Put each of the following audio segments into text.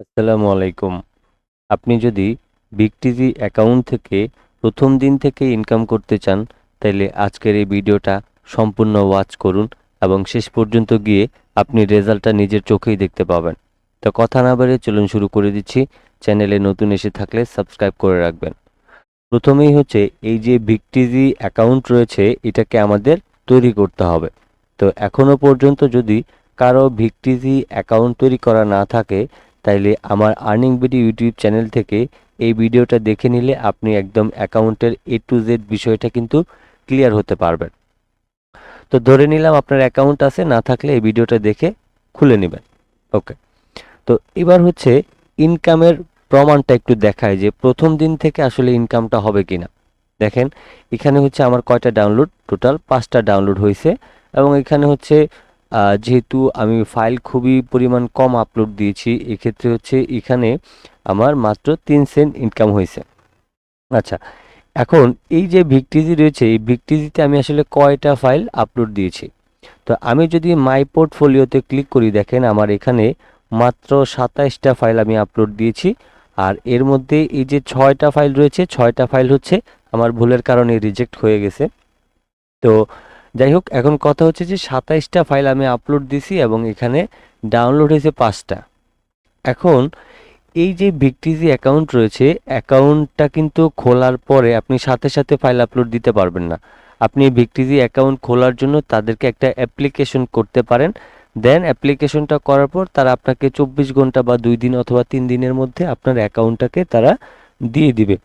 আসসালামু আলাইকুম। আপনি যদি বিগ টিভি অ্যাকাউন্ট থেকে প্রথম দিন থেকে ইনকাম করতে চান তাহলে আজকের এই ভিডিওটা সম্পূর্ণ ওয়াচ করুন এবং শেষ পর্যন্ত গিয়ে আপনি রেজাল্টটা নিজের চোখেই দেখতে পাবেন। তো কথা না বাড়িয়ে চলুন শুরু করে দিচ্ছি। চ্যানেলে নতুন এসে থাকলে সাবস্ক্রাইব করে রাখবেন। প্রথমেই হচ্ছে এই যে বিগ টিভি অ্যাকাউন্ট রয়েছে, এটাকে আমাদের তৈরি করতে হবে। তো এখনও পর্যন্ত যদি কারও টিভি অ্যাকাউন্ট তৈরি করা না থাকে তাইলে আমার আর্নিং বিডি ইউটিউব চ্যানেল থেকে এই ভিডিওটা দেখে নিলে আপনি একদম অ্যাকাউন্টের এ টু জেড বিষয়টা কিন্তু ক্লিয়ার হতে পারবেন। তো ধরে নিলাম আপনার অ্যাকাউন্ট আছে, না থাকলে এই ভিডিওটা দেখে খুলে নেবেন। ওকে। তো এবার হচ্ছে ইনকামের প্রমাণটা একটু দেখায় যে প্রথম দিন থেকে আসলে ইনকামটা হবে কি না দেখেন, এখানে হচ্ছে আমার কয়টা ডাউনলোড টোটাল পাঁচটা ডাউনলোড হয়েছে এবং এখানে হচ্ছে যেহেতু আমি ফাইল খুবই পরিমাণ কম আপলোড দিয়েছি, এক্ষেত্রে হচ্ছে এখানে আমার মাত্র তিন সেন্ট ইনকাম হয়েছে। আচ্ছা এখন এই যে ভিকটিজি রয়েছে, এই ভিকটিজিতে আমি আসলে কয়টা ফাইল আপলোড দিয়েছি? তো আমি যদি মাই পোর্টফোলিওতে ক্লিক করি, দেখেন আমার এখানে মাত্র সাতাইশটা ফাইল আমি আপলোড দিয়েছি, আর এর মধ্যে এই যে ছয়টা ফাইল রয়েছে, ছয়টা ফাইল হচ্ছে আমার ভুলের কারণে রিজেক্ট হয়ে গেছে। তো যাই হোক এখন কথা হচ্ছে যে সাতাইশটা ফাইল আমি আপলোড দিছি এবং এখানে ডাউনলোড হয়েছে পাঁচটা। এখন এই যে ভিকটিজি অ্যাকাউন্ট রয়েছে অ্যাকাউন্টটা কিন্তু খোলার পরে আপনি সাথে সাথে ফাইল আপলোড দিতে পারবেন না। আপনি ভিকটিজি অ্যাকাউন্ট খোলার জন্য তাদেরকে একটা অ্যাপ্লিকেশন করতে পারেন। দেন অ্যাপ্লিকেশনটা করার পর তারা আপনাকে চব্বিশ ঘণ্টা বা দুই দিন অথবা তিন দিনের মধ্যে আপনার অ্যাকাউন্টটাকে তারা দিয়ে দিবে।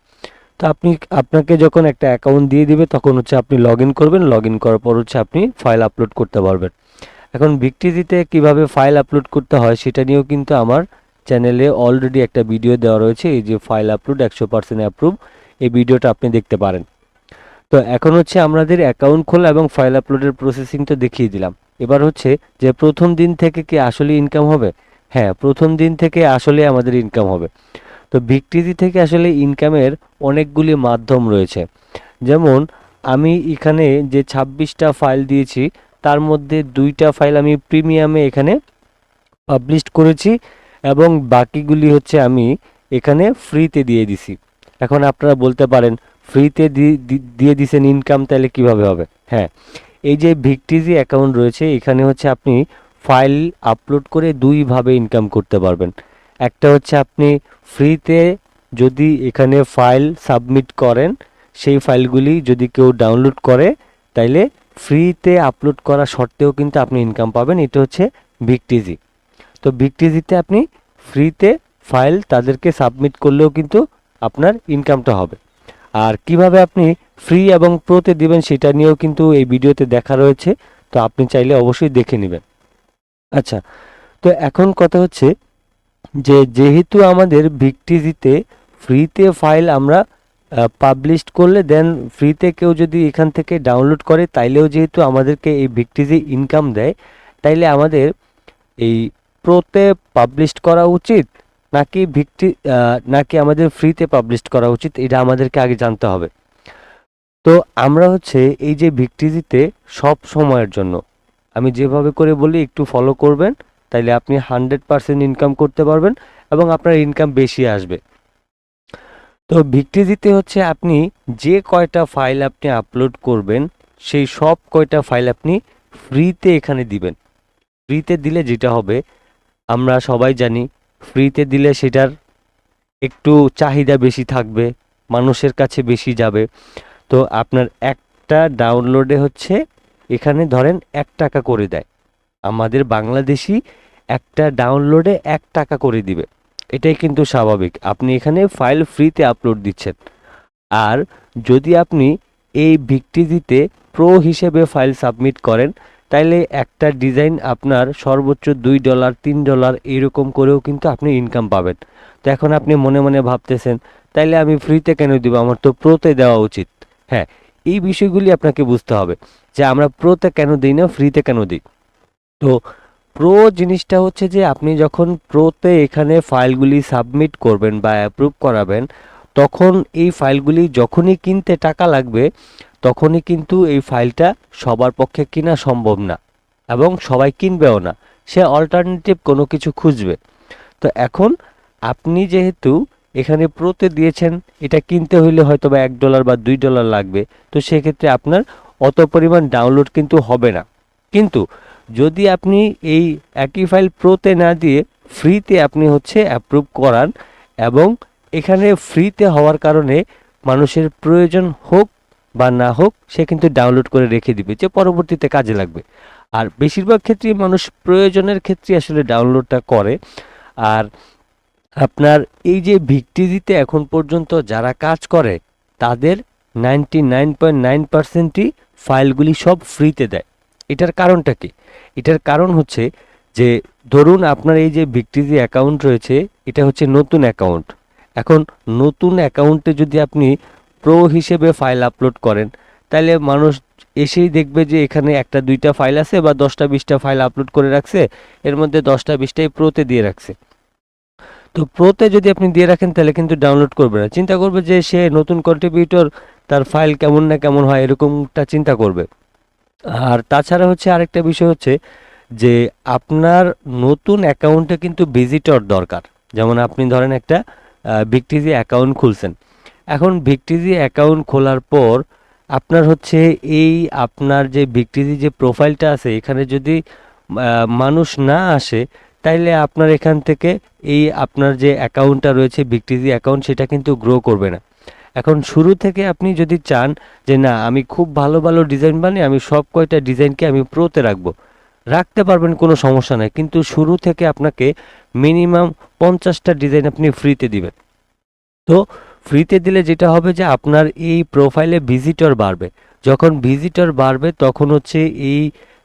তো আপনি, আপনাকে যখন একটা অ্যাকাউন্ট দিয়ে দিবে, তখন হচ্ছে আপনি লগ করবেন। লগ করার পর হচ্ছে আপনি ফাইল আপলোড করতে পারবেন। এখন ভিকটিজিতে কীভাবে ফাইল আপলোড করতে হয়, সেটা নিয়েও কিন্তু আমার চ্যানেলে অলরেডি একটা ভিডিও দেওয়া রয়েছে। এই যে ফাইল আপলোড একশো পার্সেন্ট অ্যাপ্রুভ এই ভিডিওটা আপনি দেখতে পারেন। তো এখন হচ্ছে আমাদের অ্যাকাউন্ট খোলা এবং ফাইল আপলোডের প্রসেসিং তো দেখিয়ে দিলাম। এবার হচ্ছে যে প্রথম দিন থেকে কি আসলে ইনকাম হবে? হ্যাঁ প্রথম দিন থেকে আসলে আমাদের ইনকাম হবে। তো ভিকটিজি থেকে আসলে ইনকামের অনেকগুলি মাধ্যম রয়েছে। যেমন, আমি এখানে যে ছাব্বিশটা ফাইল দিয়েছি, তার মধ্যে দুইটা ফাইল আমি প্রিমিয়ামে এখানে পাবলিশ করেছি এবং বাকিগুলি হচ্ছে আমি এখানে ফ্রিতে দিয়ে দিছি। এখন আপনারা বলতে পারেন, ফ্রিতে দিয়ে দিছেন ইনকাম তাহলে কীভাবে হবে? হ্যাঁ এই যে ভিকটিজি অ্যাকাউন্ট রয়েছে, এখানে হচ্ছে আপনি ফাইল আপলোড করে দুইভাবে ইনকাম করতে পারবেন। একটা হচ্ছে আপনি ফ্রিতে যদি এখানে ফাইল সাবমিট করেন, সেই ফাইলগুলি যদি কেউ ডাউনলোড করে, তাইলে ফ্রিতে আপলোড করা সত্ত্বেও কিন্তু আপনি ইনকাম পাবেন। এটা হচ্ছে ভিকটিজি তো ভিকটিজিতে আপনি ফ্রিতে ফাইল তাদেরকে সাবমিট করলেও কিন্তু আপনার ইনকামটা হবে। আর কীভাবে আপনি ফ্রি এবং প্রোতে দিবেন সেটা নিয়েও কিন্তু এই ভিডিওতে দেখা রয়েছে। তো আপনি চাইলে অবশ্যই দেখে নেবেন। আচ্ছা তো এখন কথা হচ্ছে যে যেহেতু আমাদের ভিকটিজিতে ফ্রিতে ফাইল আমরা পাবলিশ করলে দেন ফ্রিতে কেউ যদি এখান থেকে ডাউনলোড করে, তাইলেও যেহেতু আমাদেরকে এই ভিকটিজি ইনকাম দেয়, তাইলে আমাদের এই প্রোতে পাবলিশ করা উচিত, নাকি ভিক্টি নাকি আমাদের ফ্রিতে পাবলিশ করা উচিত, এটা আমাদেরকে আগে জানতে হবে। তো আমরা হচ্ছে এই যে ভিকটিজিতে সব সময়ের জন্য, আমি যেভাবে করে বলি, একটু ফলো করবেন। তাইলে আপনি হান্ড্রেড পারসেন্ট ইনকাম করতে পারবেন এবং আপনার ইনকাম বেশি আসবে। তো ভিকটিজিতে হচ্ছে আপনি যে কয়টা ফাইল আপনি আপলোড করবেন, সেই সব কয়টা ফাইল আপনি ফ্রিতে এখানে দিবেন। ফ্রিতে দিলে যেটা হবে, আমরা সবাই জানি ফ্রিতে দিলে সেটার একটু চাহিদা বেশি থাকবে, মানুষের কাছে বেশি যাবে। তো আপনার একটা ডাউনলোডে হচ্ছে এখানে ধরেন এক টাকা করে দেয়। আমাদের বাংলাদেশি একটা ডাউনলোডে এক টাকা করে দিবে। এটাই কিন্তু স্বাভাবিক। আপনি এখানে ফাইল ফ্রিতে আপলোড দিচ্ছেন। আর যদি আপনি এই ভিকটিজিতে প্রো হিসেবে ফাইল সাবমিট করেন, তাইলে একটা ডিজাইন আপনার সর্বোচ্চ দুই ডলার তিন ডলার এরকম করেও কিন্তু আপনি ইনকাম পাবেন। তো এখন আপনি মনে মনে ভাবতেছেন, তাইলে আমি ফ্রিতে কেন দিব? আমার তো প্রোতে দেওয়া উচিত। হ্যাঁ এই বিষয়গুলি আপনাকে বুঝতে হবে যে আমরা প্রোতে কেন দিই না ফ্রিতে কেন দিই? তো প্রো জিনিসটা হচ্ছে যে, আপনি যখন প্রোতে এখানে ফাইলগুলি সাবমিট করবেন বা অ্যাপ্রুভ করাবেন, তখন এই ফাইলগুলি যখনই কিনতে টাকা লাগবে, তখনই কিন্তু এই ফাইলটা সবার পক্ষে কেনা সম্ভব না এবং সবাই কিনবেও না। সে অল্টারনেটিভ কোনো কিছু খুঁজবে। তো এখন আপনি যেহেতু এখানে প্রোতে দিয়েছেন, এটা কিনতে হইলে হয়তো বা এক ডলার বা দুই ডলার লাগবে। তো সেক্ষেত্রে আপনার অত পরিমাণ ডাউনলোড কিন্তু হবে না। কিন্তু যদি আপনি এই একই ফাইল প্রোতে না দিয়ে ফ্রিতে আপনি হচ্ছে অ্যাপ্রুভ করান এবং এখানে ফ্রিতে হওয়ার কারণে মানুষের প্রয়োজন হোক বা না হোক, সে কিন্তু ডাউনলোড করে রেখে দিবে, যে পরবর্তীতে কাজে লাগবে। আর বেশিরভাগ ক্ষেত্রেই মানুষ প্রয়োজনের ক্ষেত্রে আসলে ডাউনলোডটা করে। আর আপনার এই যে ভিক্টিজিতে এখন পর্যন্ত যারা কাজ করে, তাদের নাইনটি নাইন পয়েন্ট নাইন পার্সেন্টই ফাইলগুলি সব ফ্রিতে দেয়। এটার কারণটা কি? এটার কারণ হচ্ছে যে, ধরুন আপনার এই যে ভিক্টিজি অ্যাকাউন্ট রয়েছে, এটা হচ্ছে নতুন অ্যাকাউন্ট এখন নতুন অ্যাকাউন্টে যদি আপনি প্রো হিসেবে ফাইল আপলোড করেন, তাহলে মানুষ এসেই দেখবে যে এখানে একটা, দুইটা ফাইল আছে বা দশটা, বিশটা ফাইল আপলোড করে রাখছে, এর মধ্যে দশটা, বিশটাই প্রোতে দিয়ে রাখছে। তো প্রোতে যদি আপনি দিয়ে রাখেন, তাহলে কিন্তু ডাউনলোড করবে না। চিন্তা করবে যে সে নতুন কন্ট্রিবিউটর তার ফাইল কেমন না কেমন হয়, এরকমটা চিন্তা করবে। আর তাছাড়া হচ্ছে আরেকটা বিষয় হচ্ছে যে আপনার নতুন অ্যাকাউন্টে কিন্তু ভিজিটর দরকার। যেমন আপনি ধরেন একটা ভিক্টিজি অ্যাকাউন্ট খুলছেন। এখন ভিক্টিজি অ্যাকাউন্ট খোলার পর আপনার হচ্ছে এই আপনার যে ভিক্টিজি যে প্রোফাইলটা আছে, এখানে যদি মানুষ না আসে, তাইলে আপনার এখান থেকে এই আপনার যে অ্যাকাউন্টটা রয়েছে, ভিক্টিজি অ্যাকাউন্ট, সেটা কিন্তু গ্রো করবে না। এখন শুরু থেকে আপনি যদি চান যে না, আমি খুব ভালো ভালো ডিজাইন বানিয়ে আমি সব কয়টা ডিজাইনকে আমি প্রোতে রাখব, রাখতে পারবেন কোনো সমস্যা নাই। কিন্তু শুরু থেকে আপনাকে মিনিমাম পঞ্চাশটা ডিজাইন আপনি ফ্রিতে দিবেন। তো ফ্রিতে দিলে যেটা হবে যে আপনার এই প্রোফাইলে ভিজিটর বাড়বে। যখন ভিজিটর বাড়বে, তখন হচ্ছে এই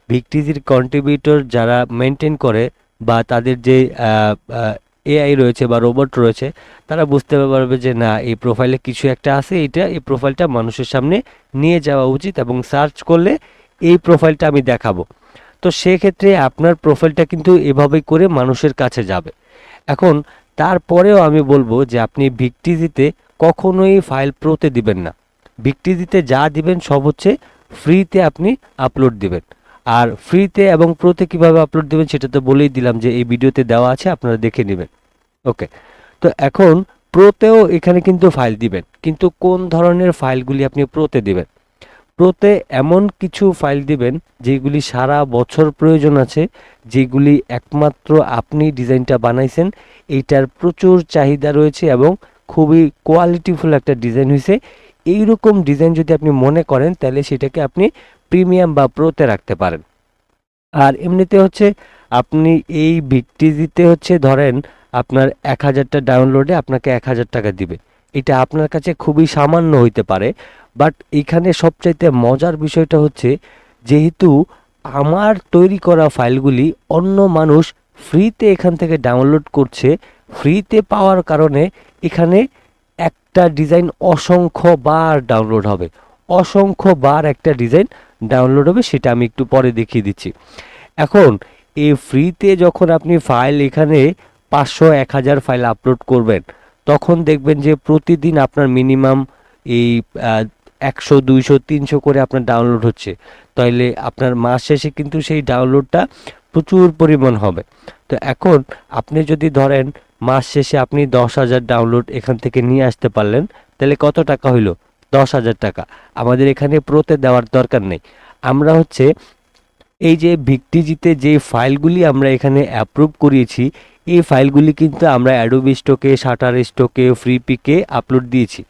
ভিক্টিজির কন্ট্রিবিউটর যারা মেনটেন করে বা তাদের যে এআই রয়েছে বা রোবট রয়েছে, তারা বুঝতে পারবে যে না, এই প্রোফাইলে কিছু একটা আছে, এটা এই প্রোফাইলটা মানুষের সামনে নিয়ে যাওয়া উচিত এবং সার্চ করলে এই প্রোফাইলটা আমি দেখাবো। তো সেক্ষেত্রে আপনার প্রোফাইলটা কিন্তু এভাবেই করে মানুষের কাছে যাবে। এখন তারপরেও আমি বলব যে আপনি ভিক্টিজিতে কখনোই ফাইল প্রোতে দিবেন না। ভিক্টিজিতে যা দিবেন সব হচ্ছে ফ্রিতে আপনি আপলোড দিবেন। আর ফ্রিতে এবং প্রোতে কীভাবে আপলোড দিবেন সেটা তো বলেই দিলাম যে এই ভিডিওতে দেওয়া আছে, আপনারা দেখে নেবেন। ওকে তো এখন প্রোতেও এখানে কিন্তু ফাইল দিবেন। কিন্তু কোন ধরনের ফাইলগুলি আপনি প্রোতে দিবেন? প্রোতে এমন কিছু ফাইল দিবেন যেগুলি সারা বছর প্রয়োজন আছে, যেগুলি একমাত্র আপনি ডিজাইনটা বানাইছেন, এইটার প্রচুর চাহিদা রয়েছে এবং খুবই কোয়ালিটিফুল একটা ডিজাইন হয়েছে এইরকম ডিজাইন যদি আপনি মনে করেন, তাহলে সেটাকে আপনি প্রিমিয়াম বা প্রোতে রাখতে পারেন। আর এমনিতে হচ্ছে আপনি এই ভিক্টিজিতে হচ্ছে ধরেন আপনার এক হাজারটা ডাউনলোডে আপনাকে এক হাজার টাকা দিবে। এটা আপনার কাছে খুবই সামান্য হইতে পারে বাট এখানে সবচাইতে মজার বিষয়টা হচ্ছে যেহেতু আমার তৈরি করা ফাইলগুলি অন্য মানুষ ফ্রিতে এখান থেকে ডাউনলোড করছে, ফ্রিতে পাওয়ার কারণে এখানে একটা ডিজাইন অসংখ্য বার ডাউনলোড হবে। অসংখ্য বার একটা ডিজাইন ডাউনলোড হবে, সেটা আমি একটু পরে দেখিয়ে দিচ্ছি। এখন, এই ফ্রিতে যখন আপনি ফাইল এখানে পাঁচশো, এক হাজার ফাইল আপলোড করবেন, তখন দেখবেন যে প্রতিদিন আপনার মিনিমাম এই একশো, দুইশো, তিনশো করে আপনার ডাউনলোড হচ্ছে। তাইলে আপনার মাস শেষে কিন্তু সেই ডাউনলোডটা প্রচুর পরিমাণ হবে। তো এখন আপনি যদি ধরেন, মাস শেষে আপনি দশ হাজার ডাউনলোড এখান থেকে নিয়ে আসতে পারলেন তাহলে কত টাকা হইল? দশ হাজার টাকা। আমাদের এখানে প্রোতে দেওয়ার দরকার নেই। আমরা হচ্ছে এই যে ভিক্টিজিতে যে ফাইলগুলি আমরা এখানে অ্যাপ্রুভ করিয়েছি, এই ফাইলগুলি কিন্তু আমরা অ্যাডোবি স্টকে শাটার স্টকে ফ্রি পিকে আপলোড দিয়েছি।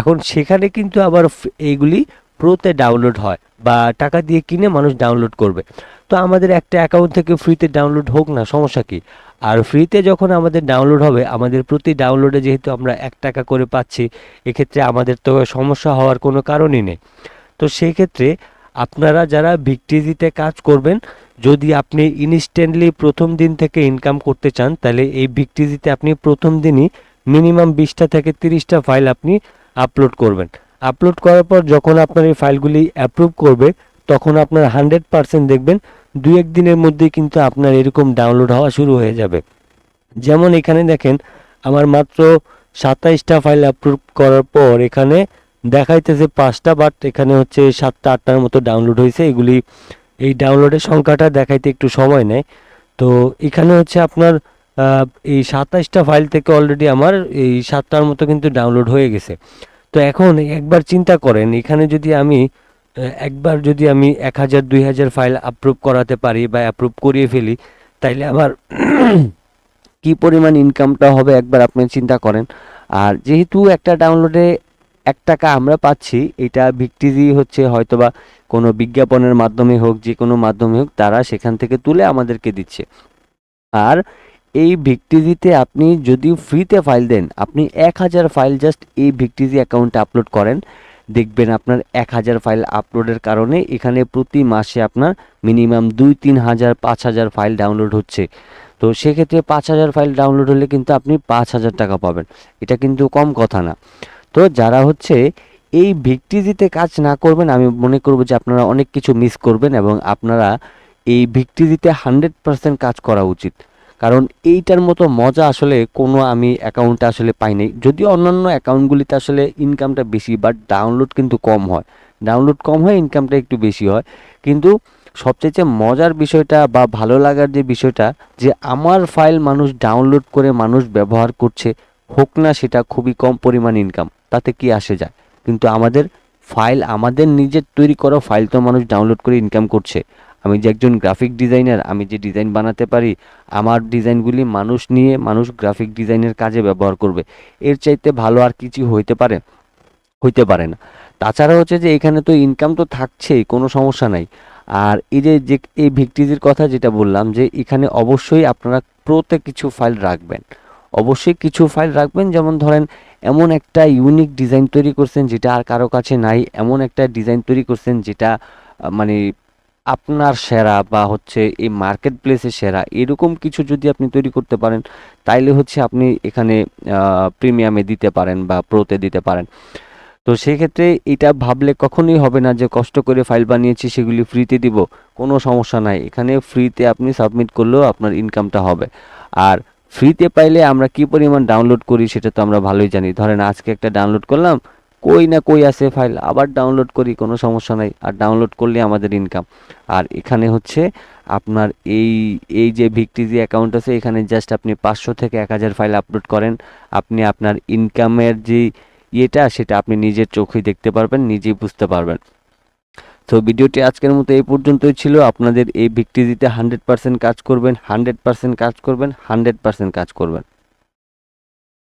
এখন সেখানে কিন্তু আবার এইগুলি প্রোতে ডাউনলোড হয় বা টাকা দিয়ে কিনে মানুষ ডাউনলোড করবে। তো আমাদের একটা অ্যাকাউন্ট থেকে ফ্রিতে ডাউনলোড হোক না, সমস্যা কি? আর ফ্রিতে যখন আমাদের ডাউনলোড হবে, আমাদের প্রতি ডাউনলোডে যেহেতু আমরা এক টাকা করে পাচ্ছি, এক্ষেত্রে আমাদের তো সমস্যা হওয়ার কোনো কারণই নেই। তো সেই ক্ষেত্রে আপনারা যারা ভিক্টিজিতে কাজ করবেন, যদি আপনি ইনস্ট্যান্টলি প্রথম দিন থেকে ইনকাম করতে চান, তাহলে এই ভিক্টিজিতে আপনি প্রথম দিনই মিনিমাম বিশটা থেকে তিরিশটা ফাইল আপনি আপলোড করবেন। আপলোড করার পর যখন আপনার এই ফাইলগুলি অ্যাপ্রুভ করবে তখন আপনার হান্ড্রেড পার্সেন্ট দেখবেন দু এক দিনের মধ্যেই কিন্তু আপনার এরকম ডাউনলোড হওয়া শুরু হয়ে যাবে। যেমন এখানে দেখেন, আমার মাত্র সাতাইশটা ফাইল আপলোড করার পর এখানে দেখাইতেছে পাঁচটা, বাট এখানে হচ্ছে সাতটা, আটটার মতো ডাউনলোড হয়েছে। এগুলি, এই ডাউনলোডের সংখ্যাটা দেখাইতে একটু সময় নেয়। তো এখানে হচ্ছে আপনার এই সাতাইশটা ফাইল থেকে অলরেডি আমার এই সাতটার মতো কিন্তু ডাউনলোড হয়ে গেছে। তো এখন একবার চিন্তা করেন, এখানে যদি আমি একবার যদি আমি এক হাজার, দুই হাজার ফাইল অ্যাপ্রুভ করাতে পারি বা অ্যাপ্রুভ করিয়ে ফেলি, তাইলে আমার কি পরিমাণ ইনকামটা হবে একবার আপনি চিন্তা করেন। আর যেহেতু একটা ডাউনলোডে এক টাকা আমরা পাচ্ছি, এটা ভিক্টিজি হচ্ছে হয়তোবা কোনো বিজ্ঞাপনের মাধ্যমে হোক যে কোনো মাধ্যমে হোক, তারা সেখান থেকে তুলে আমাদেরকে দিচ্ছে। আর এই ভিক্টিজিতে আপনি যদি ফ্রিতে ফাইল দেন, আপনি এক হাজার ফাইল জাস্ট এই ভিক্টিজি অ্যাকাউন্টে আপলোড করেন দেখবেন আপনার এক হাজার ফাইল আপলোডের কারণে এখানে প্রতি মাসে আপনার মিনিমাম দুই, তিন হাজার, পাঁচ হাজার ফাইল ডাউনলোড হচ্ছে। তো সেক্ষেত্রে পাঁচ হাজার ফাইল ডাউনলোড হলে কিন্তু আপনি পাঁচ হাজার টাকা পাবেন। এটা কিন্তু কম কথা না। তো যারা হচ্ছে এই ভিক্টিজিতে কাজ না করবেন, আমি মনে করব যে আপনারা অনেক কিছু মিস করবেন এবং আপনারা এই ভিক্টিজিতে হান্ড্রেড পার্সেন্ট কাজ করা উচিত। কারণ এইটার মতো মজা আসলে কোনো আমি অ্যাকাউন্টে আসলে পাই নাই যদিও অন্যান্য অ্যাকাউন্টগুলিতে আসলে ইনকামটা বেশি বাট ডাউনলোড কিন্তু কম হয়। ডাউনলোড কম হয় ইনকামটা একটু বেশি হয়। কিন্তু সবচেয়ে মজার বিষয়টা বা ভালো লাগার যে বিষয়টা, যে আমার ফাইল মানুষ ডাউনলোড করে মানুষ ব্যবহার করছে, হোক না সেটা খুবই কম পরিমাণ ইনকাম তাতে কি আসে যায়? কিন্তু আমাদের ফাইল আমাদের নিজের তৈরি করা ফাইল তো মানুষ ডাউনলোড করে ইনকাম করছে। আমি যে একজন গ্রাফিক ডিজাইনার আমি যে ডিজাইন বানাতে পারি, আমার ডিজাইনগুলি মানুষ নিয়ে, মানুষ গ্রাফিক ডিজাইনের কাজে ব্যবহার করবে। এর চাইতে ভালো আর কিছু হইতে পারে হইতে পারে না। তাছাড়া হচ্ছে যে এখানে তো ইনকাম তো থাকছেই, কোনো সমস্যা নাই। আর এই যে যে এই ভিক্টিজির কথা যেটা বললাম যে, এখানে অবশ্যই আপনারা প্রোতে কিছু ফাইল রাখবেন। অবশ্যই কিছু ফাইল রাখবেন, যেমন ধরেন এমন একটা ইউনিক ডিজাইন তৈরি করছেন যেটা আর কারও কাছে নাই, এমন একটা ডিজাইন তৈরি করছেন যেটা মানে আপনার সেরা বা হচ্ছে এই মার্কেট প্লেসে সেরা এরকম কিছু যদি আপনি তৈরি করতে পারেন, তাইলে হচ্ছে আপনি এখানে প্রিমিয়ামে দিতে পারেন বা প্রোতে দিতে পারেন। তো সেক্ষেত্রে এটা ভাবলে কখনোই হবে না যে কষ্ট করে ফাইল বানিয়েছি, সেগুলি ফ্রিতে দিব, কোনো সমস্যা নাই। এখানে ফ্রিতে আপনি সাবমিট করলেও আপনার ইনকামটা হবে। আর ফ্রিতে পাইলে আমরা কি পরিমাণ ডাউনলোড করি সেটা তো আমরা ভালোই জানি। ধরেন আজকে একটা ডাউনলোড করলাম কই না কই আছে ফাইল আবার ডাউনলোড করি, কোনো সমস্যা নাই। আর ডাউনলোড করলে আমাদের ইনকাম আর এখানে হচ্ছে আপনার এই এই যে ভিক্টিজি অ্যাকাউন্ট আছে, এখানে জাস্ট আপনি পাঁচশো থেকে এক হাজার ফাইল আপলোড করেন। আপনি আপনার ইনকামের যে ইয়েটা, সেটা আপনি নিজের চোখেই দেখতে পারবেন, নিজেই বুঝতে পারবেন। তো ভিডিওটি আজকের মতো এই পর্যন্তই ছিল। আপনাদের এই ভিক্টিজিতে হান্ড্রেড পার্সেন্ট কাজ করবেন হান্ড্রেড পার্সেন্ট কাজ করবেন হান্ড্রেড পার্সেন্ট কাজ করবেন।